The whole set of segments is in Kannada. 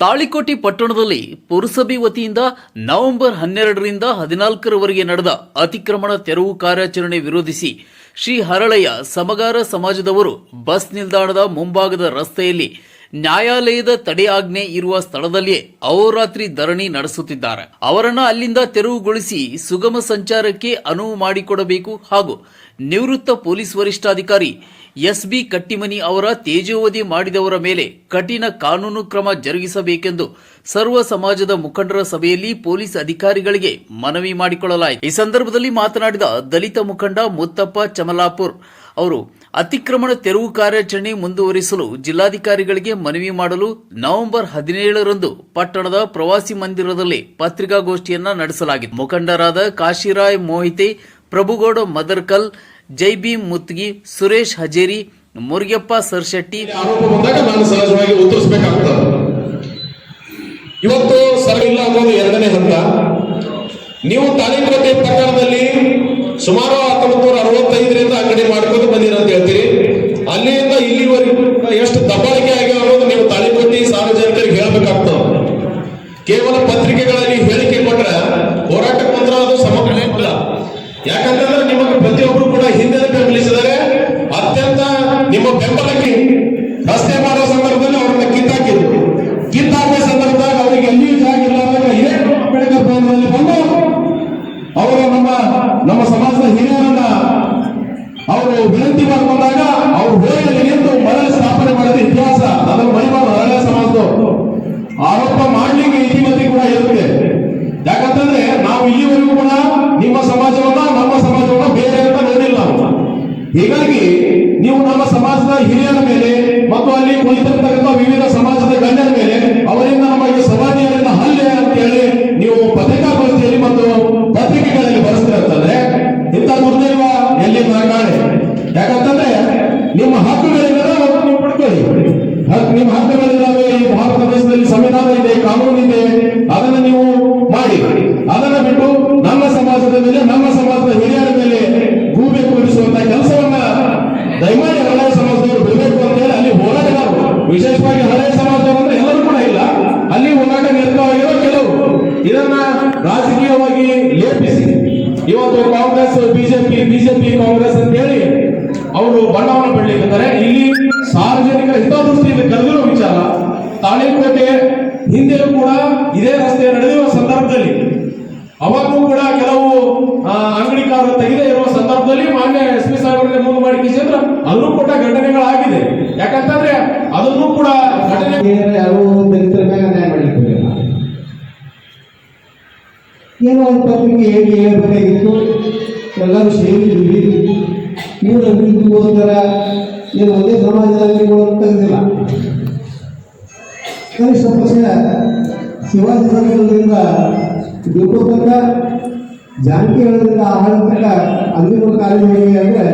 ತಾಳಿಕೋಟೆ ಪಟ್ಟಣದಲ್ಲಿ ಪುರಸಭೆ ವತಿಯಿಂದ ನವೆಂಬರ್ ಹನ್ನೆರಡರಿಂದ ಹದಿನಾಲ್ಕರವರೆಗೆ ನಡೆದ ಅತಿಕ್ರಮಣ ತೆರವು ಕಾರ್ಯಾಚರಣೆ ವಿರೋಧಿಸಿ ಶ್ರೀ ಹರಳಯ್ಯ ಸಮಗಾರ ಸಮಾಜದವರು ಬಸ್ ನಿಲ್ದಾಣದ ಮುಂಭಾಗದ ರಸ್ತೆಯಲ್ಲಿ ನ್ಯಾಯಾಲಯದ ತಡೆ ಆಜ್ಞೆ ಇರುವ ಸ್ಥಳದಲ್ಲಿಯೇ ಅಹೋರಾತ್ರಿ ಧರಣಿ ನಡೆಸುತ್ತಿದ್ದಾರೆ. ಅವರನ್ನು ಅಲ್ಲಿಂದ ತೆರವುಗೊಳಿಸಿ ಸುಗಮ ಸಂಚಾರಕ್ಕೆ ಅನುವು ಮಾಡಿಕೊಡಬೇಕು ಹಾಗೂ ನಿವೃತ್ತ ಪೊಲೀಸ್ ವರಿಷ್ಠಾಧಿಕಾರಿ ಎಸ್ಬಿ ಕಟ್ಟಿಮನಿ ಅವರ ತೇಜೋವಧಿ ಮಾಡಿದವರ ಮೇಲೆ ಕಠಿಣ ಕಾನೂನು ಕ್ರಮ ಜರುಗಿಸಬೇಕೆಂದು ಸರ್ವ ಸಮಾಜದ ಮುಖಂಡರ ಸಭೆಯಲ್ಲಿ ಪೊಲೀಸ್ ಅಧಿಕಾರಿಗಳಿಗೆ ಮನವಿ ಮಾಡಿಕೊಳ್ಳಲಾಯಿತು. ಈ ಸಂದರ್ಭದಲ್ಲಿ ಮಾತನಾಡಿದ ದಲಿತ ಮುಖಂಡ ಮುತ್ತಪ್ಪ ಚಮಲಾಪುರ್ ಅವರು, ಅತಿಕ್ರಮಣ ತೆರವು ಕಾರ್ಯಾಚರಣೆ ಮುಂದುವರಿಸಲು ಜಿಲ್ಲಾಧಿಕಾರಿಗಳಿಗೆ ಮನವಿ ಮಾಡಲು ನವೆಂಬರ್ ಹದಿನೇಳರಂದು ಪಟ್ಟಣದ ಪ್ರವಾಸಿ ಮಂದಿರದಲ್ಲಿ ಪತ್ರಿಕಾಗೋಷ್ಠಿಯನ್ನ ನಡೆಸಲಾಗಿತ್ತು. ಮುಖಂಡರಾದ ಕಾಶಿರಾಯ್ ಮೋಹಿತೆ, ಪ್ರಭುಗೌಡ ಮದರ್ಕಲ್ ಜೈ ಭೀಮ್, ಮುತ್ಗಿ, ಸುರೇಶ್, ಹಜೇರಿ, ಮುರುಗಪ್ಪ ಸರ್ಶೆಟ್ಟಿ ಆರೋಪ ಬಂದಾಗ ನಾನು ಸಹಜವಾಗಿ ಉತ್ತರಿಸಬೇಕಾಗ್ತದೆ. ಇವತ್ತು ಸರಿಯಿಲ್ಲ ಅನ್ನೋದು ಎರಡನೇ ಹಂತ. ನೀವು ತಾಳಿಕೋಟೆ ಪ್ರಕರಣದಲ್ಲಿ ಸುಮಾರು ಹತ್ತೊಂಬತ್ತು ನೂರ ಅರವತ್ತೈದರಿಂದ ಕಡೆ ಮಾಡ್ಕೊಂಡು ಬಂದಿರ ಅಂತ ಹೇಳ್ತೀರಿ. ಅಲ್ಲಿಂದ ಇಲ್ಲಿವರೆಗೂ ಎಷ್ಟು ದಬ್ಬಾಳಿಕೆ ಆಗ್ಯಾವ ಅನ್ನೋದು ನೀವು ತಾಳಿಕೋಟೆ ಸಾರ್ವಜನಿಕರಿಗೆ ಹೇಳಬೇಕಾಗ್ತದೆ. ಕೇವಲ ಪತ್ರಿಕೆಗಳಲ್ಲಿ ನಮ್ಮ ಸಮಾಜದ ಹಿರಿಯರನ್ನ ಅವರು ವಿನಂತಿ ಮಾಡಿಕೊಂಡಾಗ ಅವರು ಹೋಗಿ ನಿಂತು ಮರಳ ಸ್ಥಾಪನೆ ಮಾಡಿದ ಇತಿಹಾಸ. ಅದನ್ನು ಮರಿಬಾರ್ದು, ಹಳೆಯ ಸಮಾಜದ ಆರೋಪ ಮಾಡ್ಲಿಕ್ಕೆ ಇತಿಮತಿ ಕೂಡ ಇರುತ್ತೆ ಯಾಕಂತಂದ್ರೆ ನಾವು ಇಲ್ಲಿವರೆಗೂ ಕೂಡ ನಿಮ್ಮ ಸಮಾಜವನ್ನ ನಮ್ಮ ಸಮಾಜವನ್ನ ಬೇರೆ ಅಂತ ನೋಡಿಲ್ಲ ಹೀಗಾಗಿ ನೀವು ನಮ್ಮ ಸಮಾಜದ ಹಿರಿಯರ ಮೇಲೆ ಮತ್ತು ಅಲ್ಲಿ ಕುಳಿತಿರ್ತಕ್ಕಂಥ ವಿವಿಧ ಸಮಾಜದ ಗಣ್ಯರ ಮೇಲೆ ಈ ಭಾರತ ದೇಶದಲ್ಲಿ ಸಂವಿಧಾನ ಇದೆ, ಕಾನೂನು ಇದೆ, ಅದನ್ನ ನೀವು ಮಾಡಿ. ಅದನ್ನ ಬಿಟ್ಟು ನಮ್ಮ ಸಮಾಜದ ಮೇಲೆ, ನಮ್ಮ ಸಮಾಜದ ಹಿರಿಯರ ಮೇಲೆ ಗೂಬೆ ಕೂರಿಸುವಂತ ಕೆಲಸವನ್ನ ದಯಮಾಡಿ ಹಳೆಯ ಸಮಾಜದವರು ಬಿಡಬೇಕು ಅಂತ ಹೇಳಿ ಅಲ್ಲಿ ಹೋರಾಟಗಾರರು ವಿಶೇಷವಾಗಿ ಹಳೆಯ ಸಮಾಜದವರು ಅಂದ್ರೆ ಎಲ್ಲರೂ ಕೂಡ ಇಲ್ಲ. ಅಲ್ಲಿ ಹೋರಾಟ ನಿರತವಾಗಿರೋ ಕೆಲವು ಇದನ್ನ ರಾಜಕೀಯವಾಗಿ ಲೇಪಿಸಿ. ಇವತ್ತು ಕಾಂಗ್ರೆಸ್, ಬಿಜೆಪಿ ಬಿಜೆಪಿ, ಕಾಂಗ್ರೆಸ್ ಅಂತ ಹೇಳಿ ಅವರು ಬಣ್ಣವನ್ನು ಬಿಡ್ಲಿಕ್ಕಿದ್ದಾರೆ ಇಲ್ಲಿ ಸಾರ್ವಜನಿಕರ ಹಿತದೃಷ್ಟಿಯಲ್ಲಿ ಕರೆದಿರೋ ವಿಚಾರ, ತಾಳಿಕೋಟೆ ಹಿಂದೆಯೂ ಕೂಡ ಇದೇ ರಸ್ತೆ ನಡೆದಿರುವ ಸಂದರ್ಭದಲ್ಲಿ ಅವಾಗೂ ಕೂಡ ಕೆಲವು ಅಂಗಡಿಕಾರರು ತೆಗೆದೇ ಇರುವ ಸಂದರ್ಭದಲ್ಲಿ ಮಾನ್ಯ ಎಸ್ ಪಿ ಸಾಹೇಬರನ್ನೇ ಮುಂದೆ ಮಾಡಿ ಕಿಸಿದ್ರೆ ಅಲ್ಲೂ ಕೂಡ ಘಟನೆಗಳಾಗಿದೆ. ಯಾಕಂತಂದ್ರೆ ಅದನ್ನು ಕೂಡ ಘಟನೆ ಏನೋ ಒಂದು ಪತ್ರಿಕೆ ಹೇಗೆ ಹೇಳ್ಬೇಕಾಗಿತ್ತು? ಎಲ್ಲರೂ ಸೇರಿದ್ವಿ ಇವರು ಅಭಿವೃದ್ಧಿಗೋಸ್ಕರ ಏನು ಒಂದೇ ಸಮಾಜದಲ್ಲಿ ತೆಗೆದಿಲ್ಲ. ಕನಿಷ್ಠ ಪಕ್ಷ ಶಿವಾಜಿ ಸಂಘದಿಂದ ಡಿಪೋ ತನಕ ಜಾನಕಿ ಹೇಳೋದ್ರಿಂದ ಆಹಾರ ಹೇಗೆ ಅಂದರೆ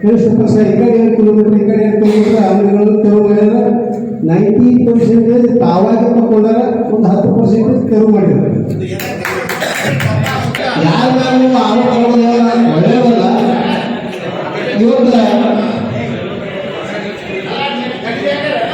ಕನಿಷ್ಠ ಪಕ್ಷ ಈ ಕಡೆ ಎರಡು ಕಿಲೋಮೀಟರ್ ಈ ಕಡೆ ಎರಡು ಕಿಲೋಮೀಟರ್ ಅಂಗಡಿಗಳನ್ನು ತೆರವು ಮಾಡಿದ್ರೆ. ನೈಂಟಿ ಪರ್ಸೆಂಟೇಜ್ ತಾವಾಗಿ ತಗೊಂಡಾರ ಒಂದು ಹತ್ತು ಪರ್ಸೆಂಟೇಜ್ ತೆರವು ಮಾಡಿದ್ದಾರೆ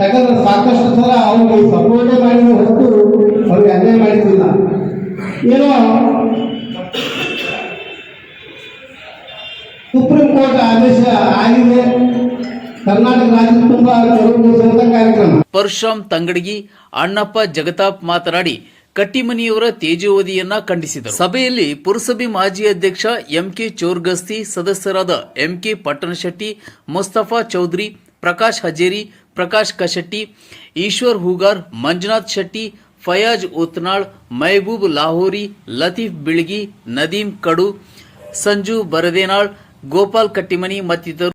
ಯಾಕಂದ್ರೆ ಸಾಕಷ್ಟು ಸಲ ಅವ್ರಿಗೆ ಸಪೋರ್ಟ್ ಮಾಡಿದ ಹೊರತು ಅವ್ರಿಗೆ ಅನ್ಯಾಯ ಮಾಡಿದ್ದಿಲ್ಲ ಏನೋ ಸುಪ್ರೀಂ ಕೋರ್ಟ್ ಆದೇಶ ಆಗಿದೆ. ಕರ್ನಾಟಕ ರಾಜ್ಯ ತುಂಬಾ ಕಾರ್ಯಕ್ರಮ. ಪರಶುರಾಮ್ ತಂಗಡಗಿ, ಅಣ್ಣಪ್ಪ ಜಗತಾಪ್ ಮಾತನಾಡಿ, ಕಟ್ಟಿಮನಿಯವರ ತೇಜೋವಧಿಯನ್ನ ಖಂಡಿಸಿದರು. ಸಭೆಯಲ್ಲಿ ಪುರಸಭೆ ಮಾಜಿ ಅಧ್ಯಕ್ಷ ಎಂಕೆ ಚೋರ್ಗಸ್ತಿ, ಸದಸ್ಯರಾದ ಎಂಕೆ ಪಟ್ಟಣಶೆಟ್ಟಿ, ಮುಸ್ತಫಾ ಚೌಧರಿ, ಪ್ರಕಾಶ್ ಹಜೇರಿ ಪ್ರಕಾಶ್ ಕಶೆಟ್ಟಿ, ಈಶ್ವರ್ ಹೂಗಾರ್, ಮಂಜುನಾಥ್ ಶೆಟ್ಟಿ, ಫಯಾಜ್ ಉತ್ನಾಳ್ ಮೈಬೂಬ್ ಲಾಹೋರಿ, ಲತೀಫ್ ಬಿಳ್ಗಿ, ನದೀಮ್ ಕಡು, ಸಂಜು ಬರದೇನಾಳ್, ಗೋಪಾಲ್ ಕಟ್ಟಿಮನಿ ಮತ್ತಿತರರು